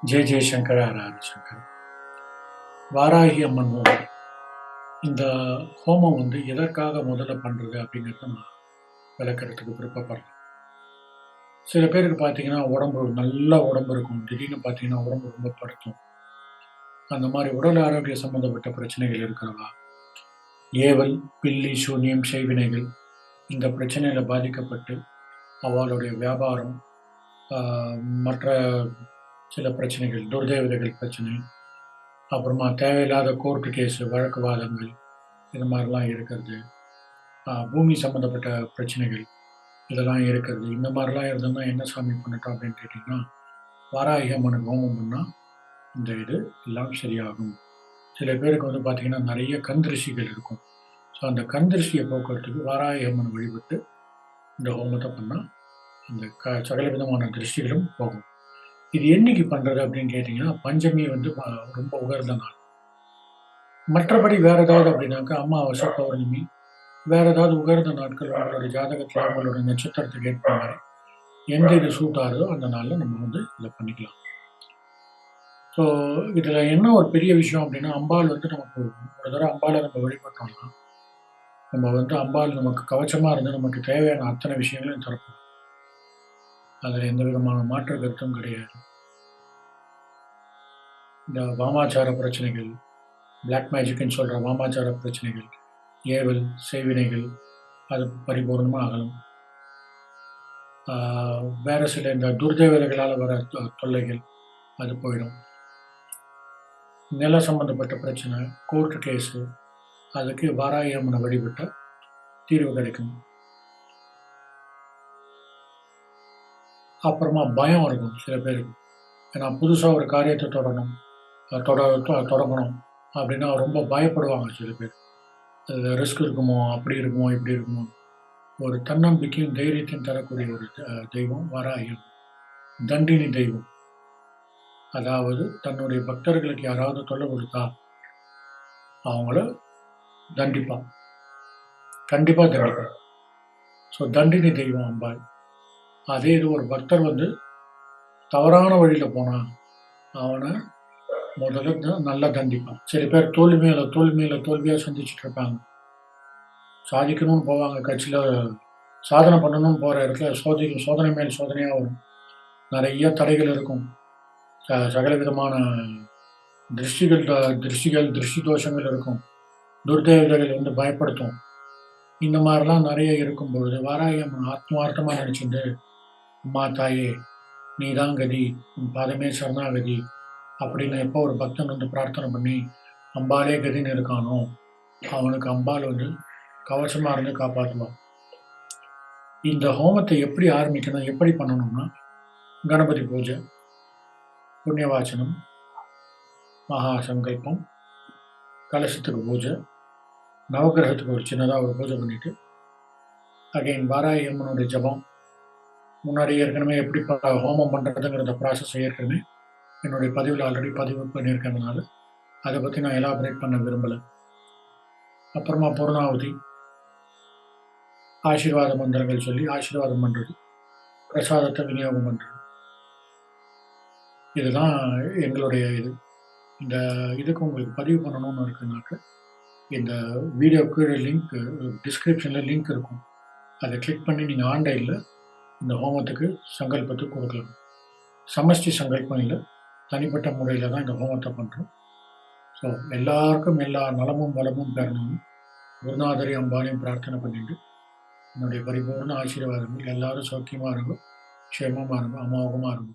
ஜெய ஜெயசங்கர ஹர சங்கர் வாராகி அம்மன் ஹோமம் இந்த ஹோமம் வந்து எதற்காக முதல்ல பண்ணுறது அப்படிங்கிறத நான் விளக்கிறதுக்கு விருப்பப்படுறேன். சில பேருக்கு பார்த்தீங்கன்னா உடம்பு நல்ல உடம்பு இருக்கும். திடீர்னு பார்த்தீங்கன்னா உடம்பு ரொம்ப படுத்தும். அந்த மாதிரி உடல் ஆரோக்கிய சம்மந்தப்பட்ட பிரச்சனைகள் இருக்கிறவா ஏவல் பில்லி சூன்யம் செய்வினைகள் இந்த பிரச்சனையில் பாதிக்கப்பட்டு அவளுடைய வியாபாரம் ஆஹ், மற்ற சில பிரச்சனைகள் துர்தேவதைகள் பிரச்சனை அப்புறமா தேவையில்லாத கோர்ட்டு கேஸு வழக்கு வாதங்கள் இது மாதிரிலாம் இருக்கிறது. பூமி சம்மந்தப்பட்ட பிரச்சனைகள் இதெல்லாம் இருக்கிறது. இந்த மாதிரிலாம் இருந்ததுன்னா என்ன சாமி பண்ணட்டும் அப்படின்னு கேட்டிங்கன்னா வாராகி ஹோமம் பண்ணால் இந்த இது எல்லாம் சரியாகும். சில பேருக்கு வந்து பார்த்திங்கன்னா நிறைய கந்திருஷிகள் இருக்கும். ஸோ அந்த கந்திருஷியை போக்குவரத்துக்கு வாராயகம்மன் வழிபட்டு இந்த ஹோமத்தை பண்ணால் இந்த க சகல விதமான திருஷ்டிகளும் போகும். இது என்னைக்கு பண்ணுறது அப்படின்னு கேட்டிங்கன்னா பஞ்சமி வந்து ரொம்ப உகர்ந்த நாள். மற்றபடி வேறு ஏதாவது அப்படின்னாக்கா அமாவாசை பௌர்ணமி வேறு ஏதாவது உகர்ந்த நாட்கள் உங்களோட ஜாதகத்தில் உங்களோட நட்சத்திரத்துக்கு ஏற்ப மாதிரி எந்த இது சூட் ஆகுதோ அந்த நாளில் நம்ம வந்து இதை பண்ணிக்கலாம். ஸோ இதில் என்ன ஒரு பெரிய விஷயம் அப்படின்னா அம்பாள் வந்து நமக்கு ஒரு தடவை அம்பாளை நம்ம வழிபட்டோம்னா நம்ம வந்து அம்பாள் நமக்கு கவச்சமாக இருந்து நமக்கு தேவையான அத்தனை விஷயங்களையும் திறப்போம் அதில் எந்த விதமான மாற்று கருத்தும் கிடையாது. இந்த வாமாச்சார பிரச்சனைகள் பிளாக் மேஜிக்னு சொல்கிற வாமாச்சார பிரச்சனைகள் ஏவல் செய்வினைகள் அது பரிபூர்ணமாக ஆகணும் ஆஹ் வேற சில இந்த துர்தேவதைகளால் வர தொ- தொல்லைகள் அது போயிடும். நில சம்பந்தப்பட்ட பிரச்சனை கோர்ட்டு கேஸு அதுக்கு வாராகி அம்மனை வழிபட்ட தீர்வு கிடைக்கும். அப்புறமா பயம் இருக்கும் சில பேருக்கு. ஏன்னா புதுசாக ஒரு காரியத்தை தொடரணும் தொட தொ- தொடங்கணும் அப்படின்னா ரொம்ப பயப்படுவாங்க சில பேர். அதில் ரிஸ்க் இருக்குமோ அப்படி இருக்குமோ இப்படி இருக்குமோ. ஒரு தன்னம்பிக்கையும் தைரியத்தையும் தரக்கூடிய ஒரு தெய்வம் வராயம் தண்டினி தெய்வம். அதாவது தன்னுடைய பக்தர்களுக்கு யாராவது தொல்லை கொடுத்தா அவங்கள தண்டிப்பா கண்டிப்பாக தண்டிப்பா ஸோ தண்டினி தெய்வம் அம்பாள். அதே இது ஒரு பக்தர் வந்து தவறான வழியில் போனான் அவனை முதல்ல நல்லா தண்டிப்பான். சில பேர் தோல்வி மேல தோல்வி மேல தோல்வியாக சந்திச்சுட்டு இருப்பாங்க. சாதிக்கணும்னு போவாங்க. கட்சியில் சாதனை பண்ணணும்னு போகிற இடத்துல சோதனை சோதனை மேல் சோதனையாக வரும். நிறைய தடைகள் இருக்கும். ச- சகல விதமான திருஷ்டிகள் திருஷ்டிகள் திருஷ்டி தோஷங்கள் இருக்கும். துர்தேவதைகள் வந்து பயப்படுத்தும். இந்த மாதிரிலாம் நிறைய இருக்கும் பொழுது வாராயம் ஆத்மார்த்தமாக நினச்சிட்டு அம்மா தாயே நீ தான் கதி உன் பாதமே சரணாகதி அப்படின்னு எப்போ ஒரு பக்தன் வந்து பிரார்த்தனை பண்ணி அம்பாலே கதின்னு இருக்கானோ அவனுக்கு அம்பால் வந்து கவசமாக இருந்து காப்பாற்றுவான் இந்த ஹோமத்தை எப்படி ஆரம்பிக்கணும் எப்படி பண்ணணும்னா கணபதி பூஜை புண்ணியவாச்சனம் மகா சங்கல்பம் கலசத்துக்கு பூஜை நவக்கிரகத்துக்கு ஒரு சின்னதாக ஒரு பூஜை பண்ணிட்டு அகைன் வாராயம்மனுடைய ஜபம் முன்னாடி ஏற்கனவே எப்படி ஹோமம் பண்ணுறதுங்கிறத ப்ராசஸ் ஏற்கனவே என்னுடைய பதிவில் ஆல்ரெடி பதிவு பண்ணியிருக்கிறதுனால அதை பற்றி நான் எலாபரேட் பண்ண விரும்பலை. அப்புறமா பூர்ணாவதி ஆசீர்வாத மந்திரங்கள் சொல்லி ஆசீர்வாதம் பண்ணுறது பிரசாதத்தை விநியோகம் பண்ணுறது இதுதான் எங்களுடைய இது. இந்த இதுக்கு உங்களுக்கு பதிவு பண்ணணும்னு இருக்குனாக்க இந்த வீடியோ கீழே லிங்க் டிஸ்கிரிப்ஷனில் லிங்க் இருக்கும். அதை கிளிக் பண்ணி நீங்கள் ஆன்லைனில் இந்த ஹோமத்துக்கு சங்கல்பத்தை கொடுக்கலாம். சமஷ்டி சங்கல்பம் இல்லை. தனிப்பட்ட முறையில் தான் இந்த ஹோமத்தை பண்ணுறோம் ஸோ எல்லாருக்கும் எல்லா நலமும் வளமும் பெறணும். குருநாதரி அம்பாலையும் பிரார்த்தனை பண்ணிட்டு என்னுடைய பரிபூர்ண ஆசீர்வாதங்கள் எல்லாரும் சௌக்கியமாக இருக்கும் க்ஷேமமாக இருக்கும் அமோகமாக இருக்கும்